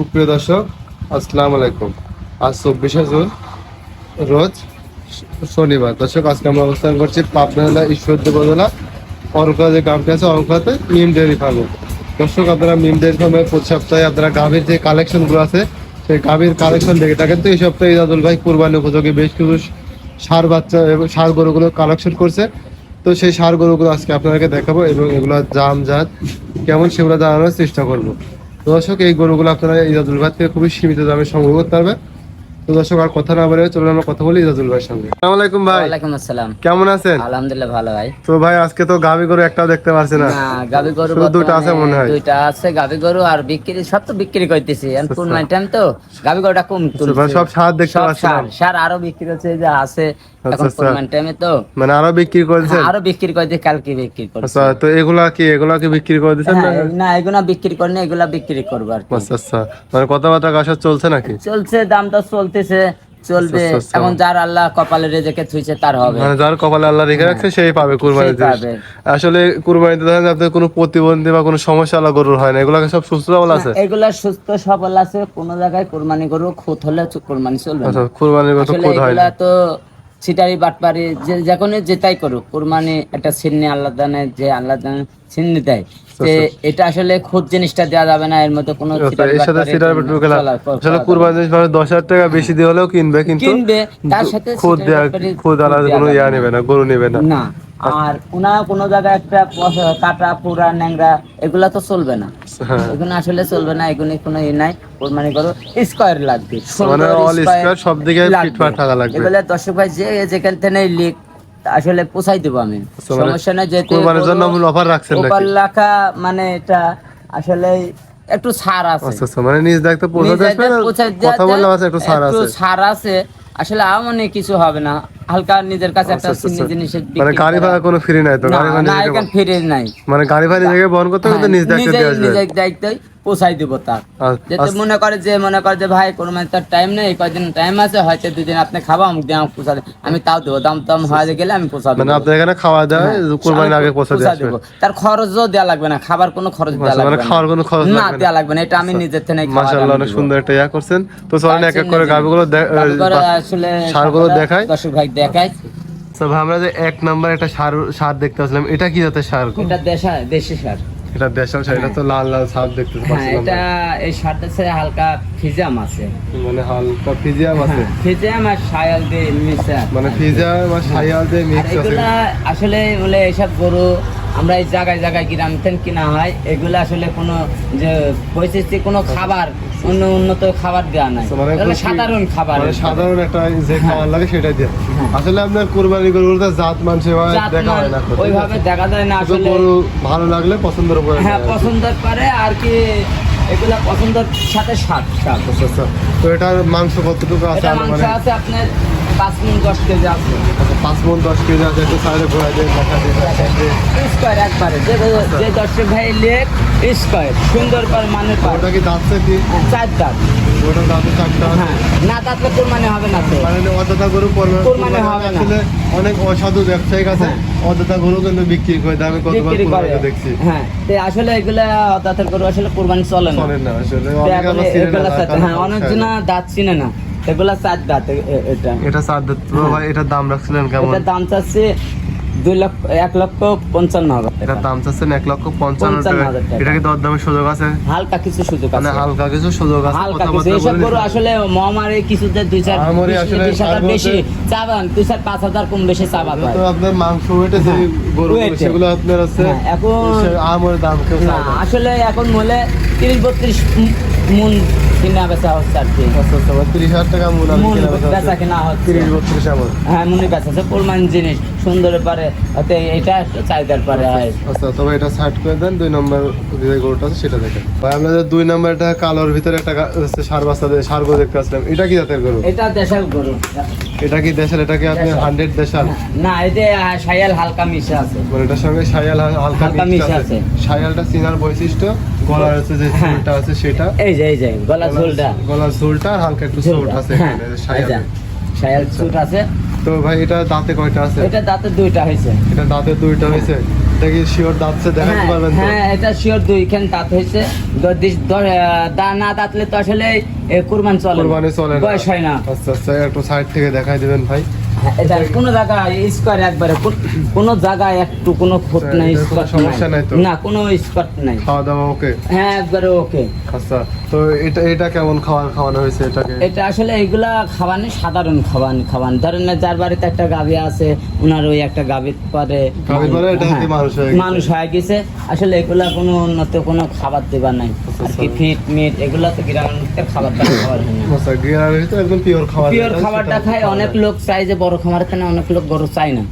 সুপ্রিয় দর্শক, আসসালামু আলাইকুম। আজ চব্বিশে জুন, রোজ শনিবার। দর্শক, আজকে আমরা অবস্থান করছি পাবনা জেলা উপজেলা অঙ্কা যে গ্রামটি আছে অঙ্কাতে মিম ডেয়ারি ফার্মে দর্শক, আপনারা মিম ডেয়ারি ফার্মে প্রতি সপ্তাহে আপনারা গাভীর যে কালেকশনগুলো আছে, সেই গাভীর কালেকশন দেখে থাকেন। তো এই সপ্তাহে ইজাদুল ভাই কুরবানি উপযোগী বেশ কিছু সার বাচ্চা এবং সার গরুগুলো কালেকশন করছে। তো সেই সার গরুগুলো আজকে আপনাদেরকে দেখাবো এবং এগুলো জাম জাত কেমন সেগুলো জানানোর চেষ্টা করব। তো দর্শক এই গরুগুলো আপনারা ইজাদুল ভাই থেকে খুবই সীমিত দামে সংগ্রহ করতে পারবেন। তো দর্শক আর কথা না বলে চলুন আমরা কথা বলি ইজাদুল ভাইয়ের সঙ্গে। আসসালামু আলাইকুম ভাই। ওয়ালাইকুম আসসালাম। কেমন আছেন? আলহামদুলিল্লাহ ভালো ভাই। তো ভাই আজকে তো গাভী গরু একটাও দেখতে পারছি না। না গাবি গরু শুধু দুটো আছে মনে হয়। দুইটা আছে গাবি গরু আর বিক্রি সব তো বিক্রি করতেছি। এখন আচ্ছা, কোরবানি টাইম তো গাবি গরুটা কম তুলছে। মানে সব সার দেখতে। সার সার আরও বিক্রি হচ্ছে যে আছে এখন আচ্ছা, আচ্ছা। টাইমে তো মানে আরও বিক্রি হ্যাঁ, আরও বিক্রি কালকে বিক্রি করছে। আচ্ছা তো এগুলা কি এগুলা কি বিক্রি করে না হ্যাঁ, এগুলা বিক্রি করে এগুলা বিক্রি করব আর আচ্ছা আচ্ছা। মানে কথাবার্তা কাশা চলছে নাকি? চলছে দাম তো চলতেছে চলবে। এখন যার আল্লাহ কপালে রেজেকে থুইছে তার হবে। মানে যার কপালে আল্লাহ রেখে রাখছে সেই পাবে কুরবানি আসলে কুরবানিতে ধরেন আপনার কোনো প্রতিবন্ধী বা কোনো সমস্যা আল্লাহ গরুর হয় না এগুলাকে সব সুস্থ সবল আছে? এগুলা সুস্থ সবল আছে কোন জায়গায় কুরবানি গরু খুঁত হলে কোরবানি চলবে না। আচ্ছা কুরবানির কত আসলে হয় না। তো ছিটারি বাটপারি যে যখন যেটাই করুক কোরবানি একটা সিন্নি আল্লাহ দানে যে আল্লাহ দানে সিন্নি দেয়। যে এটা আসলে খুদ জিনিসটা দেওয়া যাবে না এর মধ্যে কোনো আচ্ছা, এর সাথে বাটপারি সিটার পেট্রোল খেলা আসলে কুরবানি জিনিস মানে দশ হাজার টাকা বেশি দিয়ে হলেও কিনবে কিন্তু কিনবে তার সাথে খুদ দেয়া বাটপারি খুদ আলাদা কোনো ইয়া। নেবে না গরু নেবে না। না। আর ওনা কোনো জায়গায় একটা কাটা পুরা ন্যাংরা এগুলা তো চলবে না। হ্যাঁ। এগুলো আসলে চলবে না এগুলো কোনো ই নাই। কোরবানি করো স্কোয়ার লাগবে। মানে square square সব দিকে। ফিটফাট থাকা লাগবে। এগুলো দর্শক ভাই যে যেখান থেকে লিখ আসলে পোষাই দেবো আমি। আচ্ছা, মানে সমস্যা নেই যেতে কুরবানির জন্য আপনি অফার রাখছেন নাকি? ওপার লাখা মানে এটা আসলে একটু ছাড় আছে। আচ্ছা আচ্ছা মানে নিজ দেখতে আর পৌঁছায় কথা বললাম আছে একটু ছাড় একটু আছে। ছাড় আছে। আসলে আমনে কিছু হবে না। হালকা নিজের কাছে একটা আচ্ছা, আচ্ছা, আচ্ছা। জিনিসের মানে গাড়ি ভাড়া কোনো ফ্রি নাই তো? গাড়ি ভাড়া ফ্রি নিজেকে এখানে ফিরে নাই। মানে গাড়ি ভাড়া নিজেকে বহন করতে হবে তো নিজ দায়িত্ব নিজের দিয়ে নিজের দায়িত্বই। পোষাই দিব তার আর- যেতে মনে করে যে মনে করে যে ভাই কোনো মানে তার টাইম নেই কয়দিন টাইম আছে হয়তো দুদিন আপনি খাব আমাকে দিয়ে আমাকে পোষা। আমি তাও দেবো দাম দাম হয়ে গেলে আমি পোষা মানে দেবো। আপনার এখানে খাওয়া দাওয়া কোরবানির আগে পোষা দেবো। তার খরচও দেওয়া লাগবে না খাবার কোনো খরচ দেওয়া আচ্ছা, লাগবে খাওয়ার কোনো খরচ না দেওয়া লাগবে না এটা আমি নিজের থেকে মাশাআল্লাহ অনেক সুন্দর একটা ইয়া করছেন। তো চলেন এক এক করে গাভিগুলো আসলে সারগুলো দেখাই। দর্শক ভাই দেখাই। আমরা যে এক নাম্বার একটা সার সার দেখতে আসলাম এটা কি জাতের সার? এটা দেশা দেশি সার। এটা দেশাল এটা তো লাল লাল সার দেখতে পাচ্ছি এটা এই সারটা ছেড়ে হালকা ফিজাম আছে। মানে হালকা ফিজিয়াম আছে? হ্যাঁ, ফিজাম আর শায়াল দিয়ে মিশে মানে ফিজিয়াম আর শায়াল দিয়ে মিক্স আছে। আসলে বলে এসব গরু আমরা এই জায়গায় জায়গায় গ্রাম থেকে কিনা হয় এগুলো আসলে কোনো যে পরিস্থিতি কোনো খাবার অন্য উন্নত খাবার দেওয়া নাই। আচ্ছা, মানে সাধারণ খাবার। মানে সাধারণ একটা যে খাবার লাগে সেটাই দিয়ে হ্যাঁ। আসলে আপনার কুরবানি গরুগুলো জাত মান জাত দেখা হয় না ওইভাবে দেখা যায় না আসলে। গরু ভালো লাগলে পছন্দের উপরে হ্যাঁ নেয় আর কি। পছন্দ করে আর কি এগুলা পছন্দের সাথে স্বাদ স্বাদ। আচ্ছা, আচ্ছা। তো এটার মাংস কতটুকু আছে মাংস আছে আপনার পাঁচ মিন দশ কেজি আছে। পাঁচ মন দশ কেজি আছে একটু সাইডে ঘোরা দিয়ে দেখা দিয়ে স্কোয়ার একবারে যে যে দর্শক ভাই স্কোয়ার সুন্দর পার মানের পার ওটা কি দাঁতছে কি চার দাঁত। ওটা দাঁতে চারটা হ্যাঁ না দাঁতলে কোরবানি হবে না তো। মানে অযথা গরু কোরবানি হবে না। আসলে অনেক অসাধু ব্যবসায়িক আছে। অযথা গরু কিন্তু বিক্রি করে করে। কোরবানিতে দেখছি। হ্যাঁ তো আসলে এগুলা দাঁতের গরু আসলে কোরবানি চলে না। চলে না আসলে হ্যাঁ অনেক দাঁত চিনে না। এগুলা চার দাঁত এটা। এটা সাত দিত। ভাই এটার দাম রাখছিলেন কেমন? এটার দাম চাচ্ছে দুই লক্ষ এক লক্ষ পঞ্চান্ন হাজার। এটার দাম চাচ্ছেন এক লক্ষ পঞ্চান্ন হাজার এটা কি দরদামের সুযোগ আছে? হালকা কিছু সুযোগ মানে আছে। হালকা কিছু সুযোগ আছে হালকা কিছু। এসব নিতে আসলে মহামারী কিছুতে দুই চার মহামারী আসলে বিশ চাবান দুই চার পাঁচ হাজার কম বেশি চাবা এটা পায় তো আপনার মাংস ওয়েটে যে গরু সেগুলো আপনার আছে হ্যাঁ, এখন- সে দাম কেউ। আসলে এখন মূলে তিরিশ বত্রিশ মন কিনা বেচা হচ্ছে আর কি। আচ্ছা, আচ্ছা, 30,000 টাকা মূল আর কেনা বেচা হচ্ছে। হচ্ছে। 30 বত্রিশ হ্যাঁ মনে বেচা আছে জিনিস সুন্দর পারে এটা চাহিদার পারে আচ্ছা তবে এটা সাইড করে দেন দুই নম্বর যে গরুটা আছে সেটা দেখেন। ভাই আমরা দুই নম্বর এটা কালোর ভিতরে একটা সার বাচ্চা সার গরু দেখতে আসলাম। এটা কি জাতের গরু? এটা দেশের গরু। এটা কি দেশাল এটা কি আপনি হান্ড্রেড দেশাল না এতে সায়াল হালকা মিশে আছে। মানে এটার সঙ্গে সায়াল হালকা আছে। সায়ালটা চিনার বৈশিষ্ট্য গলার হচ্ছে যে হ্যাঁ। ঝোলটা আছে সেটা। এই যে এই যে গলা ঝোলটা গলার ঝোলটা আর হালকা একটু ছোট আছে হ্যাঁ, এখানে, সুট আছে। তো ভাই এটা দাঁতে কয়টা আছে? এটা দাঁতে দুইটা হয়েছে। এটা দাঁতে দুইটা হয়েছে? এটা কি শিওর দাঁতছে দেখাতে হ্যাঁ, পারবেন হ্যাঁ এটা শিওর দুইখান দাঁত হয়েছে। দ- না দাঁতলে তো আসলে কুরবান চলে। কোরবানি চলে বয়স হয় না। আচ্ছা আচ্ছা একটু সাইড থেকে দেখাই দিবেন ভাই। হ্যাঁ, কোনো জায়গায় স্কোয়ার একবারে কোন- জায়গায় একটু কোনো খুঁত আচ্ছা, নাই সমস্যা নাই না কোনো স্পট নাই। খাওয়া দাওয়া ওকে হ্যাঁ একবারে ওকে আচ্ছা। তো এটা এটা কেমন খাওয়ার খাওয়ানো হয়েছে এটাকে এটা আসলে এগুলা খাওয়ানি সাধারণ খাওয়ান খাওয়ান ধরেন না যার বাড়িতে একটা গাভী আছে ওনার ওই একটা গাভীর পরে গাভীর পরে এটা মানুষ হয়ে গেছে? মানুষ হয়ে গেছে আসলে এগুলা কোনো উন্নত কোনো খাবার দেবার নাই আর কি। ফিট মিট এগুলা তো গ্রামের খাবার দাবার খাওয়ার হয় না আচ্ছা গ্রামের ভিতরে একদম পিওর খাবার পিওর খাবারটা খায় অনেক লোক চাই যে বড় খামার থেকে অনেক লোক গরু চায় না।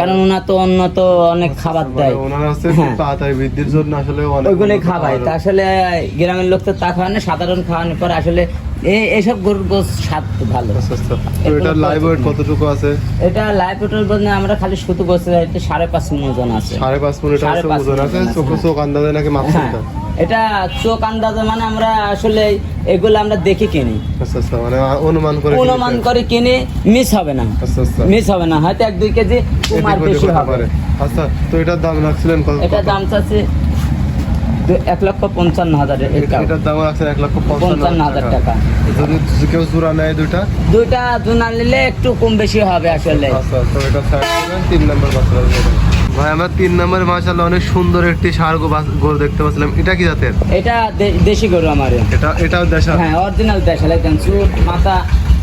কারণ ওনা তো অন্য তো অনেক খাবার মানে দেয়। হ্যাঁ। তাড়াতাড়ি বৃদ্ধির জন্য আসলে ওইগুলোই খাওয়ায় তা আসলে গ্রামের লোক তো তা খাওয়ানো সাধারণ খাওয়ানোর পর আসলে এই এইসব গরুর গোস স্বাদ ভালো। এটার লাইভ ওয়েট কতটুকু? আছে? এটা লাইভ পেট্রোল বলতে আমরা খালি শুধু এটা সাড়ে পাঁচ মন ওজন আছে। সাড়ে পাঁচ ওজন আছে? চোখ। চোখ আন্দাজে নাকি মাছ হ্যাঁ। এটা চোখ আন্দাজে মানে আমরা আসলে এগুলো আমরা দেখে কিনি। মানে অনুমান করে অনুমান করে কিনে মিস হবে না। মিস হবে না। হয়তো এক দুই কেজি বেশি হবে। আচ্ছা তো এটার দাম রাখছিলেন কত? এটা দাম চাচ্ছে এক লক্ষ পঞ্চান্ন হাজার এটার দাম রাখছেন এক লক্ষ পঞ্চান্ন পঞ্চান্ন হাজার হাজার টাকা। যদি কেউ জোড়া নেয় দুইটা? দুইটা দুনা নিলে একটু কম বেশি হবে আসলে। আচ্ছা তো এটা তিন নম্বর বাচ্চা ভাই আমরা তিন নম্বরে মাশাআল্লাহ অনেক সুন্দর একটি বাছ- গরু দেখতে পাচ্ছিলাম। এটা কি জাতের? এটা দেশি গরু আমার এটা এটাও দেশা হ্যাঁ অরিজিনাল দেশাল একদম চুট মাথা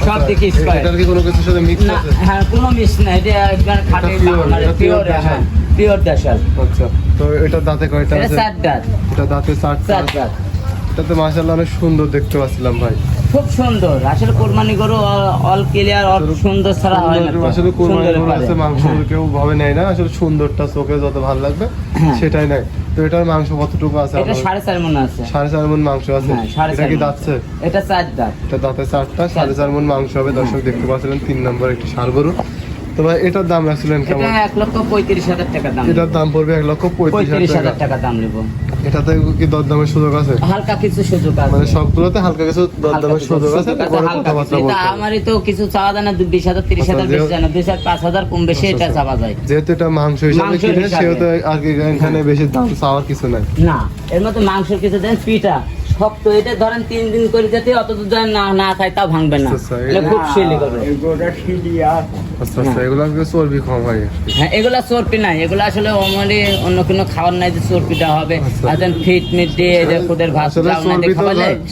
সব দিকে আচ্ছা, স্কোয়ার কি কোনো কিছুর সাথে মিক্স আছে? হ্যাঁ কোনো মিস না এটা একবার খাটে pure, এটা pure পিওর হ্যাঁ পিওর দেশাল। আচ্ছা তো এটা দাঁতে কয়টা আছে চার দাঁত। এটা দাঁতে চারটা চার দাঁত। এটা তো মাশাআল্লাহ অনেক সুন্দর দেখতে পাচ্ছিলাম ভাই। খুব সুন্দর। আসলে কোরবানি গরু অল ক্লিয়ার অল সুন্দর ছাড়া হয় না আসলে কোরবানি গরু আছে মাংস হ্যাঁ। কেউ ভাবে নেয় না। আসলে সুন্দরটা চোখে যত ভালো লাগবে হ্যাঁ। সেটাই নেয়। তো এটার মাংস কতটুকু আছে এটা সাড়ে চার মন আছে। সাড়ে চার মন মাংস আছে। হ্যাঁ সাড়ে এটা কি দাঁতছে এটা চার দাঁত। এটা দাঁতে চারটা সাড়ে চার মন মাংস হবে। দর্শক দেখতে পাচ্ছিলেন তিন নম্বর একটি সার গরু। তো ভাই এটার দাম রাখছিলেন এটা কেমন? এক লক্ষ পঁয়ত্রিশ হাজার টাকা দাম এটার দাম পড়বে এক লক্ষ পঁয়ত্রিশ হাজার টাকা দাম নেব। এটাতে কি দরদামের সুযোগ আছে? হালকা কিছু সুযোগ আছে। মানে সবগুলোতে হালকা কিছু দরদামের সুযোগ আছে এটা আমারই তো কিছু চাওয়া যায় না দু- বিশ হাজার তিরিশ হাজার যেহেতু- বেশি যায় না দুই হাজার পাঁচ হাজার কম বেশি এটা আচ্ছা, চাওয়া যায়। যেহেতু এটা মাংস হিসাবে কিনে সেহেতু আর কি এখানে বেশি দাম চাওয়ার কিছু নাই। না এর মধ্যে মাংসের কিছু দেন পিঠা। শক্ত এটা ধরেন তিন দিন করে যেতে অত দূর না না খাই তাও ভাঙবে না। আচ্ছা, আচ্ছা, এটা খুব শিলি করবে আচ্ছা আচ্ছা এগুলো চর্বি কম হয়। হ্যাঁ এগুলা চর্পি নাই। এগুলো আসলে আমারই অন্য কোনো খাবার নাই যে চর্পিটা হবে। আর ফিট মিট দিয়ে যে খুদের ভাত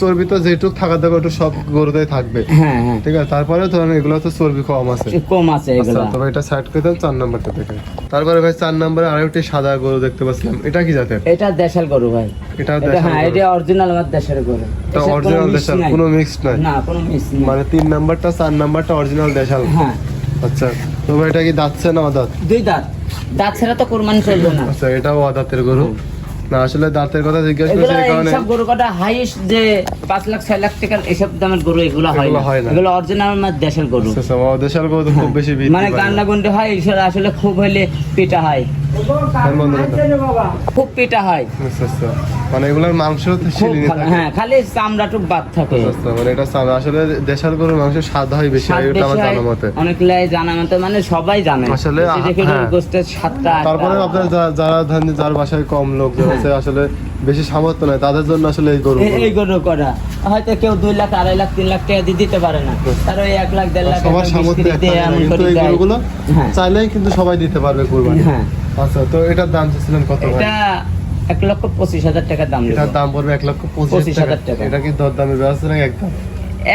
চর্বি তো যেটুক থাকা দরকার সব গরুতেই থাকবে। হ্যাঁ হ্যাঁ। ঠিক আছে তারপরে ধরেন এগুলো তো চর্বি কম আছে। কম আছে এগুলা। তবে এটা সাইড করে দেন চার নাম্বারটা দেখেন। তারপরে ভাই চার নাম্বারে আরেকটি সাদা গরু দেখতে পাচ্ছিলাম। এটা কি জাতের? এটা দেশাল গরু ভাই। এটা এটা হ্যাঁ এটা অরিজিনাল আমার দেশের গরু। কোনো অরিজিনাল দেশাল কোনো মিক্স নাই? না কোনো মিস নেই। মানে তিন নাম্বারটা চার নাম্বারটা অরিজিনাল দেশাল? হ্যাঁ। আচ্ছা তো এটা কি দাঁতছে না অদাঁত? দুই দাঁত। দাঁত ছাড়া তো কোরবানি চলবে না। আচ্ছা এটাও অদাঁতের গরু। না আসলে দাঁতের কথা জিজ্ঞেস করছি এই কারণে এইসব গরু কটা হাইয়েস্ট যে পাঁচ লাখ ছয় লাখ টাকার এসব দামের গরু এগুলো হয় না। হয়। এগুলো অরিজিনাল দেশের গরু। আচ্ছা, দেশাল গরু তো খুব বেশি বৃদ্ধি মানে পায় না। গান্ডা গুন্ডি হয় আসলে খুব হলে পিটা হয়। হ্যাঁ, বন্ধ খুব পিটা হয়। আচ্ছা, আচ্ছা। মানে এগুলোর মাংস হ্যাঁ। খালি চামড়াটুক বাদ থাকে। আচ্ছা, মানে এটা সাদা। আসলে দেশাল গরুর মাংস স্বাদ হয় বেশি এটা আমার জানা মতে। অনেক লাই জানা মতে মানে সবাই জানে। আসলে, হ্যাঁ। স্বাদটা তারপরে আপনার যারা যার বাসায় কম লোক আছে আসলে বেশি সামর্থ্য নাই তাদের জন্য আসলে এই গরু এই- গরু করা। হয়তো কেউ দুই লাখ আড়াই লাখ তিন লাখ টাকা দিয়ে দিতে পারে না। তার ওই এক লাখ দেড় লাখ সবার সামর্থ্য কিন্তু এই। গরুগুলো হ্যাঁ। চাইলেই কিন্তু সবাই দিতে পারবে কুরবানি। হ্যাঁ। আচ্ছা তো এটার দাম চাচ্ছিলেন কত এটা এক লক্ষ পঁচিশ হাজার টাকা দাম এটার দাম পড়বে এক লক্ষ পঁচিশ হাজার টাকা। এটা কি ব্যবস্থা নাকি একদম?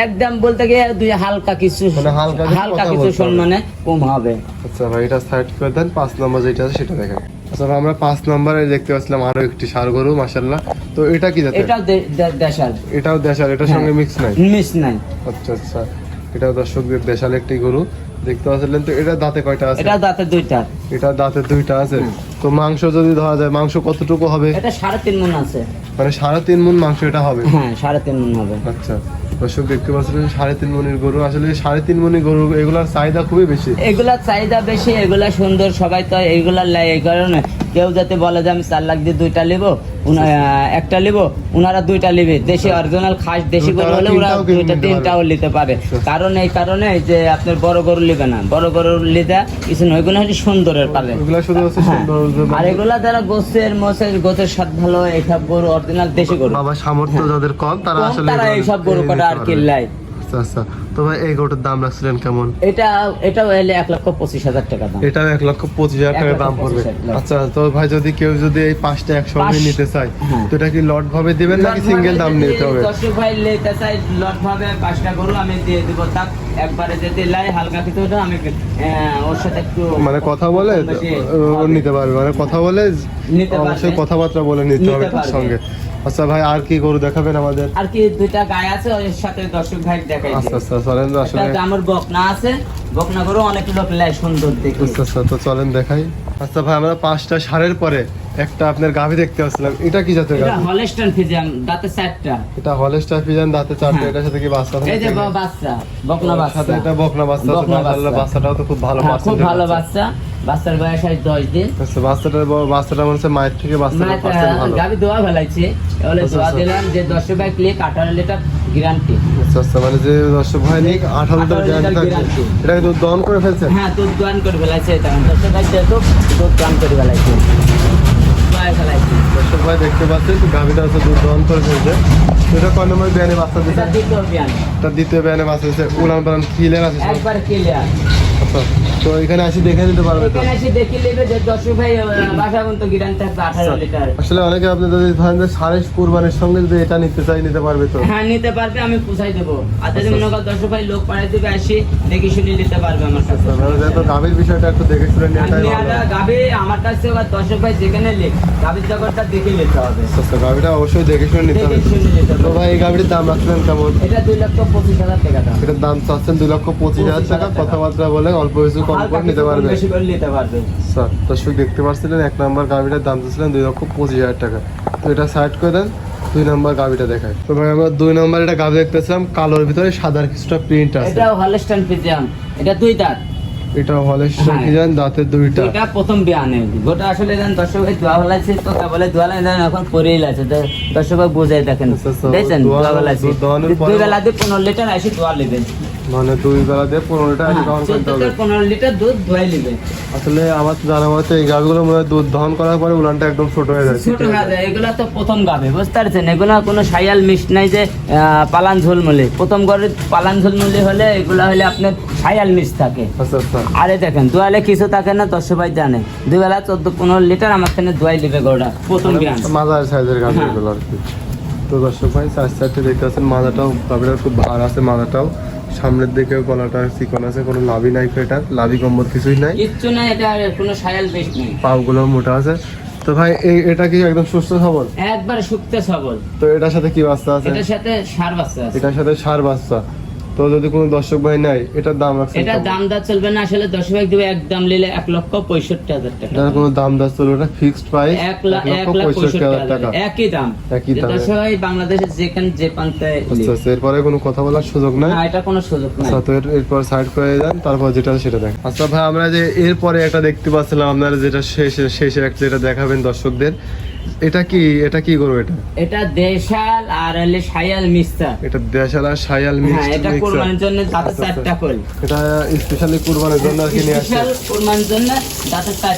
একদম বলতে গিয়ে দুই হালকা কিছু মানে হালকা কিছু। সম্মানে কম হবে। আচ্ছা ভাই এটা সাইড করে দেন পাঁচ নম্বর যেটা আছে সেটা দেখেন। আচ্ছা আমরা পাঁচ নম্বরে দেখতে পাচ্ছিলাম আরও একটি সার গরু মাসাল্লাহ তো এটা কি জাতের? এটাও দেশাল। এটাও দেশাল এটার সঙ্গে হ্যাঁ। মিক্স নাই? মিক্স নাই। আচ্ছা আচ্ছা। এটাও দর্শকদের দেশাল একটি গরু দেখতে পাচ্ছিলেন। তো এটা দাঁতে কয়টা আছে? এটা দাঁতে দুইটা। এটা দাঁতে দুইটা আছে। তো মাংস যদি ধরা যায় মাংস কতটুকু হবে? এটা সাড়ে তিন মন আছে। মানে সাড়ে তিন মন মাংস এটা হবে? হ্যাঁ সাড়ে তিন মন হবে। আচ্ছা। দর্শক দেখতে পাচ্ছিলেন সাড়ে তিন মনির গরু। আসলে সাড়ে তিন গরু এগুলার চাহিদা খুবই বেশি। এগুলার চাহিদা বেশি এগুলা সুন্দর সবাই তো এইগুলার লাই এই কারণে কেউ যাতে বলে যে আমি চার লাখ দিয়ে দুইটা নিব একটা নিব ওনারা দুইটা নিবে দেশি অরিজিনাল খাস দেশি গরু হলে ওরা তিনটাও দুইটা নিতে তিনটাও নিতে পারে। আচ্ছা। কারণ এই কারণে যে আপনার বড় গরু নিবে না। বড় গরু নিতে কিছু নয় হচ্ছে সুন্দর সুন্দরের পালে এগুলা শুধু হচ্ছে হ্যাঁ। সুন্দর আর এগুলা যারা গোসের মোসের গোছের স্বাদ ভালো এইসব গরু অরিজিনাল দেশি গরু বাবা সামর্থ্য যাদের কম তারা আসলে তারা এইসব গরু কটা আর। কিল্লাই আচ্ছা আচ্ছা তো ভাই এই গরুটার দাম রাখছিলেন কেমন? এটা এটাও এলে এক লক্ষ পঁচিশ হাজার টাকা দাম। এটাও এক লক্ষ পঁচিশ হাজার টাকা দাম পড়বে। আচ্ছা তো ভাই যদি কেউ যদি এই পাঁচটা একসঙ্গে নিতে চায় হ্যাঁ। তো এটা কি লট ভাবে দিবেন নাকি সিঙ্গেল দাম নিতে হবে? দর্শক ভাই লেতে চাই লট ভাবে পাঁচটা গরু আমি দিয়ে দিব। তাক একবারে যদি লাই হালকা কিছু আমি ওর সাথে একটু মানে কথা বলে। নিতে পারবে। মানে কথা বলে অবশ্যই কথাবার্তা বলে নিতে নিতে হবে তার সঙ্গে। আচ্ছা ভাই আর কি গরু দেখাবেন আমাদের আর কি দুইটা গায়ে আছে ওর সাথে দর্শক ভাই দেখাই। আচ্ছা আচ্ছা তো আসলে আমার বকনা আছে বকনা গরু অনেক লোক লাই সুন্দর দেখে। আচ্ছা আচ্ছা তো চলেন দেখাই। আচ্ছা ভাই আমরা পাঁচটা সারের পরে একটা আপনার গাভি দেখতে পাচ্ছিলাম এটা কি জাতের এটা গাভি? হলেস্টন দাঁতে চারটা। এটা হলেস্টার ফিজান দাঁতে চারটে। এটার সাথে কি বাচ্চা এই যে বাচ্চা বকনা বাচ্চা। সাথে এটা বকনা বাচ্চা আছে মাশাআল্লাহ বাচ্চাটাও তো খুব ভালো খুব ভালো বাচ্চা। বাচ্চা। বাচ্চার বয়স দশ দিন। আচ্ছা বাচ্চাটার বাচ্চাটা মনে হচ্ছে মায়ের থেকে বাচ্চাটা পার্সেন্ট ভালো। গাবি দোয়া ফেলাইছে। দোয়া আচ্ছা। দিলাম যে দশ ভাই ক্লিক লিটার গ্যারান্টি আচ্ছা আচ্ছা মানে যে দর্শক নিক আঠারো লিটার 18 গ্যারান্টি লিটার এটা কিন্তু দহন করে ফেলছে হ্যাঁ দুধ দন করে ফেলাইছে এটা। দশ ভাই তো দুধ দোয়ান করে ফেলাইছে। দর্শক ভাই দেখতে পাচ্ছেন গাভীটা হচ্ছে দুধ দহন করে ফেলছে। এটা কয় নম্বর বিয়ানে বাচ্চা দিচ্ছে দ্বিতীয় ব্যানে। এটা দ্বিতীয় বিয়ানে বাচ্চা দিচ্ছে উলান পালান ক্লিয়ার আছে একবার ক্লিয়ার আচ্ছা। তো এখানে আসি দেখে নিতে পারবে তো? আসলে অনেকে আপনি যদি ধরেন যে সাড়ে কুরবানির সঙ্গে যদি এটা নিতে চাই নিতে পারবে তো? হ্যাঁ নিতে পারবে আমি পুষাই দেবো। আর যদি আচ্ছা। মনে করো দশ ভাই লোক পাড়াই দেবে আসি দেখে শুনে নিতে পারবে আমার কাছে। মানে যেহেতু গাভীর বিষয়টা একটু দেখে শুনে ভালো। নেওয়াটা আমার কাছে বা দর্শক ভাই যেখানে লেখ গাভীর জগৎটা দেখে নিতে হবে। আচ্ছা গাভীটা অবশ্যই দেখে শুনে নিতে হবে। তো ভাই এই গাভীর দাম রাখছিলেন কেমন? এটা দুই লক্ষ পঁচিশ হাজার টাকা দাম। এটার দাম চাচ্ছেন দুই লক্ষ পঁচিশ হাজার টাকা। কথাবার্তা বলে অল্প কিছু কম করে নিতে পারবে। বেশি করে নিতে পারবে। স্যার দর্শক দেখতে পাচ্ছিলেন এক নম্বর গাভীটার দাম চাচ্ছিলেন দুই লক্ষ পঁচিশ হাজার টাকা। তো এটা সাইড করে দেন দুই নম্বর গাভীটা দেখায়। তো ভাই আমরা দুই নম্বর এটা গাভী দেখতেছিলাম কালোর ভিতরে সাদার কিছুটা প্রিন্ট আছে। এটাও হলস্টান ফিজিয়াম এটা দুই দাঁত। এটা হলে হ্যাঁ। ডিজাইন দাঁতের দুইটা। দুইটা প্রথম বিয়ানে। গোটা আসলে দেন দর্শক ভাই দোয়া ফেলাইছে তো বলে দোয়া লাগে এখন পরেই আছে দর্শক বুঝাই দেখেন। আচ্ছা, আচ্ছা, দোয়া- দোয়া ফেলাইছে দুই বেলা দিয়ে পনেরো লিটার আসি দোয়া নেবেন। মানে দুই বেলা দিয়ে পনেরোটা আগে দহন করতে হবে। পনেরো লিটার দুধ ধোয়াই নেবে। আসলে আমার তো জানা মতে এই মনে হয় দুধ দহন করার পরে উলানটা একদম ছোট হয়ে যায় ছোট হয়ে যায় এগুলা তো প্রথম গাবে বুঝতে পারছেন এগুলা কোনো সাইয়াল মিস নাই যে পালান ঝোলমুলি। প্রথম ঘরে পালান ঝোলমুলি হলে এগুলা হলে আপনার সাইয়াল মিস থাকে। আচ্ছা আচ্ছা। আরে দেখেন দোয়ালে কিছু থাকে না দশ ভাই জানে। দুই বেলা চোদ্দ পনেরো লিটার আমার এখানে দোয়াই নেবে গোটা প্রথম বিয়ান মাজার সাইজের গাভী হ্যাঁ। এগুলো আর কি। তো দর্শক ভাই চার চারটে দেখতে পাচ্ছেন মাজাটাও গাভীটার খুব ভার আছে মাজাটাও। সামনের দিকে গলাটা চিকন আছে কোনো লাভি নাই এটা লাভি কম্বল কিছুই নাই। কিচ্ছু নাই এটা আর কোনো সায়াল বেশ নেই। পাগুলো মোটা আছে। তো ভাই এই এটা কি একদম সুস্থ সবল? একবার সুস্থ সবল। তো এটার সাথে কি বাচ্চা আছে? এটার সাথে সার বাচ্চা আছে। এটার সাথে সার বাচ্চা। তো যদি কোনো দর্শক ভাই নাই এটার দাম রাখছেন এটা দাম দর চলবে না আসলে দশ ভাই দেবে একদম নিলে এক লক্ষ পঁয়ষট্টি হাজার টাকা। কোনো দাম দাস চলবে না ফিক্সড প্রাইস এক এক লাখ পঁয়ষট্টি হাজার টাকা। একই দাম। একই দাম। দশ ভাই বাংলাদেশের যেখানে যে প্রান্তে আচ্ছা আচ্ছা এরপরে কোনো কথা বলার সুযোগ নাই? না এটা কোনো সুযোগ নাই। আচ্ছা তো এরপর সাইড করে দেন তারপর যেটা সেটা দেখ আচ্ছা ভাই আমরা যে এরপরে একটা দেখতে পাচ্ছিলাম আপনারা যেটা শেষে শেষে একটা যেটা দেখাবেন দর্শকদের এটা কি এটা কি করব এটা? এটা দেশাল আর হলে সায়াল মিস্টার এটা দেশালা সায়াল হ্যাঁ মিক্সড এটা কোরবানির জন্য দাঁতের আচ্ছা, চারটা কল এটা স্পেশালি কুরবানির জন্য আর কি নিয়ে আসছে? স্পেশাল কোরবানির জন্য চারটা।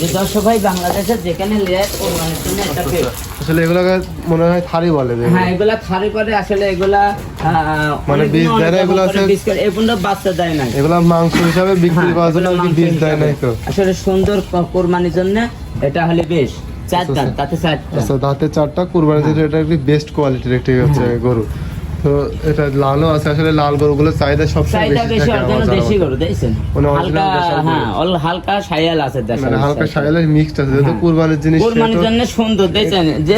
যে দর্শক ভাই বাংলাদেশের যেখানে লেয় কোরবানির জন্য এটা পেয়ে আসলে এগুলোকে মনে হয় থারি বলে হ্যাঁ এগুলা খারি করে আসলে এগুলা মানে বীজ দেয় না, এগুলা এই বাচ্চা দেয় নাই। এগুলা মাংস হিসাবে বিক্রি হ্যাঁ, করার জন্য এগুলা আর বীজ দেয়। নাই তো। আসলে সুন্দর কোরবানির জন্য এটা হলে বেশ। আচ্ছা, দাঁত আচ্ছা। চারটা আচ্ছা চারটা কুরবানির এটা একটি বেস্ট কোয়ালিটির একটি হচ্ছে হ্যাঁ। গরু তো এটা লালও আছে আসলে লাল গরুগুলোর চাহিদা সবসময় বেশি থাকে দেশি গরু দেখছেন মানে হালকা। হ্যাঁ অল- হালকা সায়াল আছে দেশাল মানে হালকা সায়ালের মিক্সড আছে যেহেতু হ্যাঁ। কুরবানির জিনিস কুরবানির জন্য সুন্দর দেখছেন যে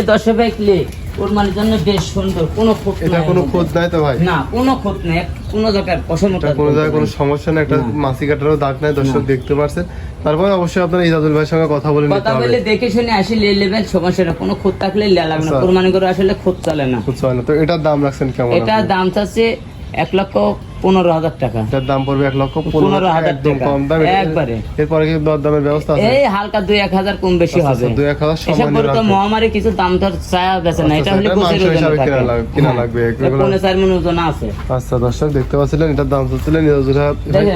ক্লে কোরবানির জন্য বেশ সুন্দর কোনো খুঁত এটা কোনো খোঁজ নাই তো ভাই? না কোনো খুঁত নাই কোনো জায়গায় পছন্দ কোনো জায়গায় কোনো সমস্যা নেই একটা। মাসি কাটারও দাগ নাই দর্শক দেখতে পারছেন। তারপর অবশ্যই আপনার ইজাদুল ভাইয়ের সঙ্গে কথা বলে কথা বলে দেখে শুনে আসি লে নেবেন সমস্যা না কোনো খুঁত থাকলে লে লাগবে না। আচ্ছা। কোরবানি করে আসলে খুঁত চলে না। খুঁত চলে না। তো এটার দাম রাখছেন কেমন এটা দাম চাচ্ছে এক লক্ষ পনেরো হাজার টাকা। এটার দাম পড়বে এক লক্ষ পনেরো পনেরো হাজার টাকা। কম দাম। একবারে। এরপরে কি দর দামের ব্যবস্থা আছে? এই হালকা দুই এক হাজার কম বেশি আচ্ছা, হবে। আচ্ছা, দুই এক হাজার এসব করে তো মহামারী কিছু দাম ধর চায়া বেছে না। আচ্ছা, এটা হলে গোছের মাংস থাকে কিনা লাগ- কিনা হ্যাঁ। লাগবে, এটা চার মন ওজন আছে। আচ্ছা দর্শক দেখতে পাচ্ছিলেন? এটার দাম চলছিলেন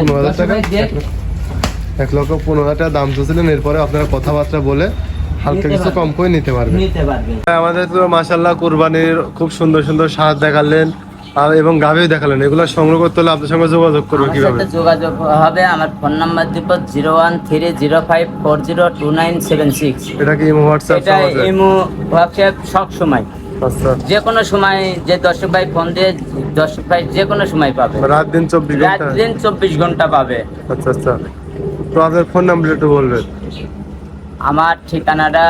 পনেরো হাজার টাকা। এক লক্ষ পনেরো হাজার টাকা দাম চাচ্ছিলেন এরপরে আপনারা কথাবার্তা বলে হালকা কিছু কম করে নিতে পারবেন। নিতে আমাদের তো মাসাল্লাহ কুরবানির খুব সুন্দর সুন্দর সাজ দেখালেন। আর এবং গাভিও দেখালেন। এগুলো সংগ্রহ করতে হলে আপনার সঙ্গে যোগাযোগ করবে কীভাবে? যোগাযোগ হবে আমার ফোন নাম্বার দিব zero one three zero five four zero two nine seven six. এটা কি হোয়াটসঅ্যাপ এটা ইমো হোয়াটসঅ্যাপ সব সময়। আচ্ছা। যে কোনো সময় যে দর্শক ভাই ফোন দিয়ে দর্শক ভাই যে কোনো সময় পাবে। রাত দিন চব্বিশ রাত দিন চব্বিশ ঘণ্টা পাবে। আচ্ছা আচ্ছা। তো আপনার ফোন নাম্বার একটু বলবেন। আমার ঠিকানাটা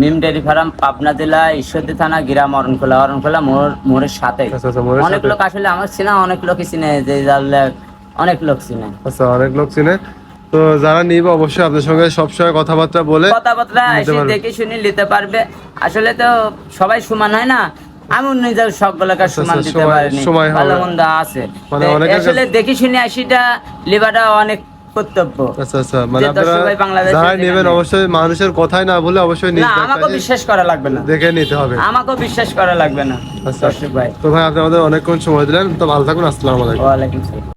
মিম ডেরি ফার্ম পাবনা জেলা ঈশ্বরদী থানা গ্রাম অরণখোলা অরণখোলা মোড় মোড়ের সাথে আচ্ছা আচ্ছা অনেক লোক আসলে আমার চিনা অনেক লোকই চিনে যে অনেক লোক চিনে। আচ্ছা অনেক লোক চিনে। তো যারা নিবে অবশ্যই আপনার সঙ্গে সবসময় কথাবার্তা বলে কথাবার্তা এসে দেখে শুনে নিতে পারবে। আসলে তো সবাই সমান হয় না? আমি নিজের সবগুলোকে আচ্ছা, সমান দিতে পারিনি। ভালো মন্দ আছে। মানে আসলে দেখে শুনে আসিটা লিবাটা অনেক কর্তব্য। আচ্ছা আচ্ছা মানে আপনারা যারা নেবেন অবশ্যই মানুষের কথাই না বলে অবশ্যই নিতে না আমাকে বিশ্বাস করা লাগবে না। দেখে নিতে হবে। আমাকে বিশ্বাস করা লাগবে না আচ্ছা। ভাই। তো ভাই আপনি আমাদের অনেকক্ষণ সময় দিলেন তো ভালো থাকুন আসসালামু আলাইকুম। ওয়ালাইকুম আসসালাম।